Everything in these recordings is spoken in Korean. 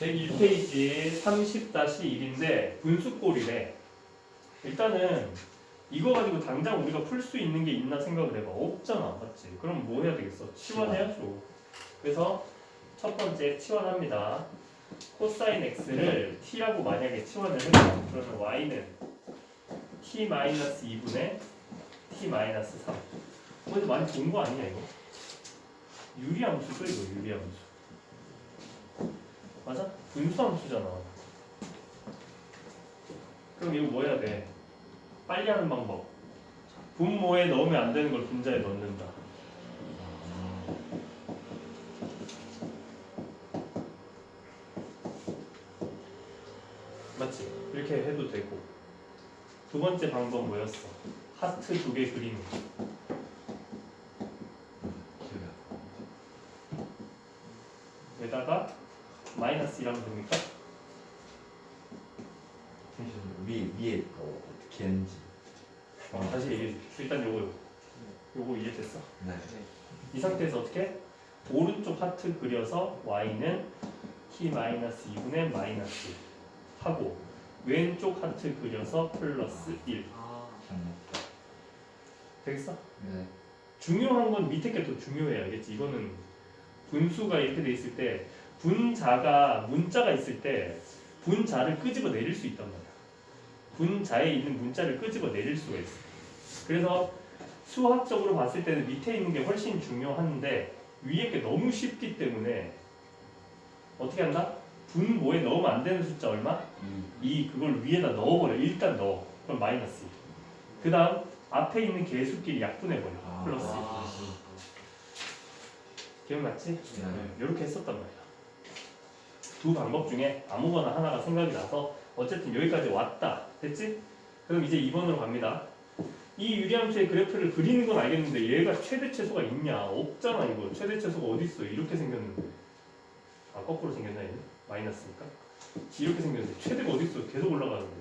101페이지 30-1인데 분수꼴이래. 일단은 이거 가지고 당장 우리가 풀 수 있는 게 있나 생각을 해봐. 없잖아, 맞지? 그럼 뭐 해야 되겠어? 치환해야죠. 그래서 첫 번째 치환합니다. 코사인 x를 t라고 만약에 치환을 해봐. 그러면 y는 t-2분의 t-3. 어디서 많이 본 거 아니야 이거? 유리함수죠 이거 유리함수. 맞아? 분수함수잖아. 그럼 이거 뭐 해야 돼? 빨리 하는 방법. 분모에 넣으면 안 되는 걸 분자에 넣는다. 맞지? 이렇게 해도 되고. 두 번째 방법 뭐였어? 하트 두 개 그리는 거. 여기다가 1하면 됩니까? 위 위에 거 어떻게 했는지. 어, 다시 얘기해 줄게. 일단 요거 요거. 이해됐어? 네. 이 상태에서 어떻게? 오른쪽 하트 그려서 y는 t-2분의 마이너스 1 하고 왼쪽 하트 그려서 플러스 1 음, 되겠어? 네. 중요한 건 밑에 게 더 중요해 알겠지? 이거는 분수가 이렇게 돼 있을 때 분자가 문자가 있을 때 분자를 끄집어 내릴 수 있단 말이야. 분자에 있는 문자를 끄집어 내릴 수가 있어. 그래서 수학적으로 봤을 때는 밑에 있는 게 훨씬 중요한데 위에 게 너무 쉽기 때문에 어떻게 한다? 분모에 넣으면 안 되는 숫자 얼마? 이2 그걸 위에다 넣어버려. 일단 넣어. 그럼 마이너스. 그 다음 앞에 있는 개수끼리 약분해버려. 아. 플러스. 아. 기억났지? 네. 이렇게 했었단 말이야. 두 방법 중에 아무거나 하나가 생각이 나서 어쨌든 여기까지 왔다. 됐지? 그럼 이제 2번으로 갑니다. 이 유리함수의 그래프를 그리는 건 알겠는데 얘가 최대 최소가 있냐? 없잖아 이거. 최대 최소가 어디 있어? 이렇게 생겼는데. 아 거꾸로 생겼나 얘는? 마이너스니까. 이렇게 생겼는데 최대가 어디 있어? 계속 올라가는데.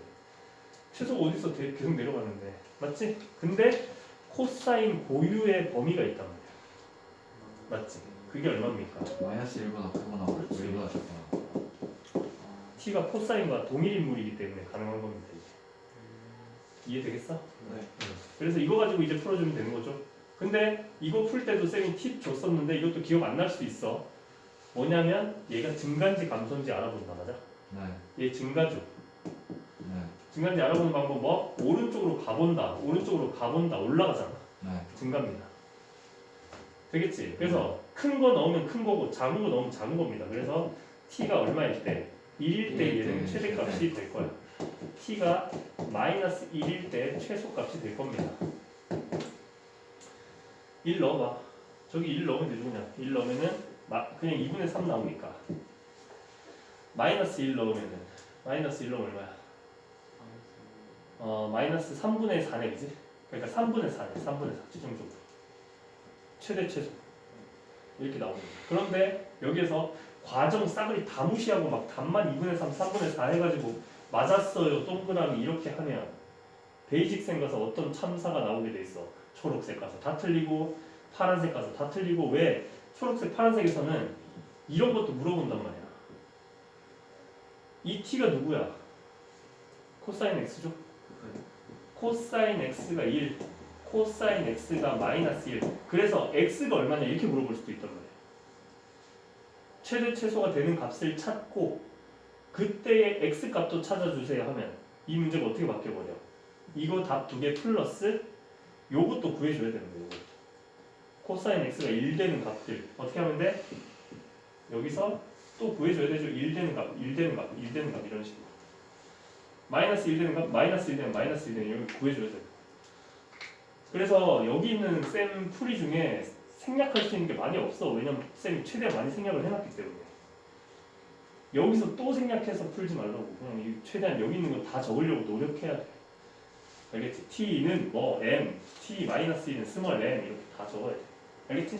최소가 어디 있어? 대- 계속 내려가는데. 맞지? 근데 코사인 고유의 범위가 있단 말이야. 맞지? 그게 얼마입니까? 마이너스 1보다 크거나 그렇지. 1보다 작거나. t가 코사인과 동일 인물이기 때문에 가능한 겁니다. 이제. 이해되겠어? 네. 그래서 이거 가지고 이제 풀어주면 되는 거죠. 근데 이거 풀 때도 쌤이 팁 줬었는데 이것도 기억 안 날 수도 있어. 뭐냐면 얘가 증가인지 감소인지 알아본다 맞아? 네. 얘 증가죠. 네. 증가인지 알아보는 방법 뭐? 오른쪽으로 가본다. 오른쪽으로 가본다. 올라가잖아. 네. 증가입니다. 되겠지? 그래서 큰 거 넣으면 큰 거고 작은 거 넣으면 작은 겁니다. 그래서 t가 얼마일 때? 1일 때 얘는 때 최대값이 될 거야. t가 마이너스 1일 때 최소값이 될 겁니다. 1 넣어봐. 저기 1 넣으면 되죠 그냥. 1 넣으면은 마- 그냥 2분의 3 나오니까. 마이너스 1 넣으면은 마이너스 1 넣으면 얼마야? 어 마이너스 3분의 4네 그지? 그러니까 3분의 4네 3분의 4 최종적으로 최대 최소. 이렇게 나옵니다. 그런데 여기에서 과정 싸그리 다 무시하고 막 답만 2분의 3, 3분의 4 해가지고 맞았어요 동그라미 이렇게 하면 베이직생 가서 어떤 참사가 나오게 돼 있어. 초록색 가서 다 틀리고 파란색 가서 다 틀리고 왜? 초록색 파란색에서는 이런 것도 물어본단 말이야. 이 t가 누구야? 코사인 x죠? 코사인 x가 1, 코사인 x가 마이너스 1. 그래서 x가 얼마냐 이렇게 물어볼 수도 있단 말이에요. 최대 최소가 되는 값을 찾고 그때의 x 값도 찾아주세요 하면 이 문제가 어떻게 바뀌어버려? 이거 답 두 개 플러스 요것도 구해줘야 되는 거예요. 코사인 x가 1 되는 값들 어떻게 하면 돼? 여기서 또 구해줘야 되죠. 1 되는 값, 1 되는 값, 1 되는 값 이런 식으로. 마이너스 1 되는 값, 마이너스 1 되는 마이너스 1 되는 여기 구해줘야 돼. 그래서 여기 있는 쌤 풀이 중에 생략할 수 있는 게 많이 없어. 왜냐면 쌤이 최대한 많이 생략을 해놨기 때문에. 여기서 또 생략해서 풀지 말라고. 그냥 이 최대한 여기 있는 거다 적으려고 노력해야 돼. 알겠지? t는 뭐 m, t 마이너스 1은 스몰 m 이렇게 다 적어야 돼. 알겠지?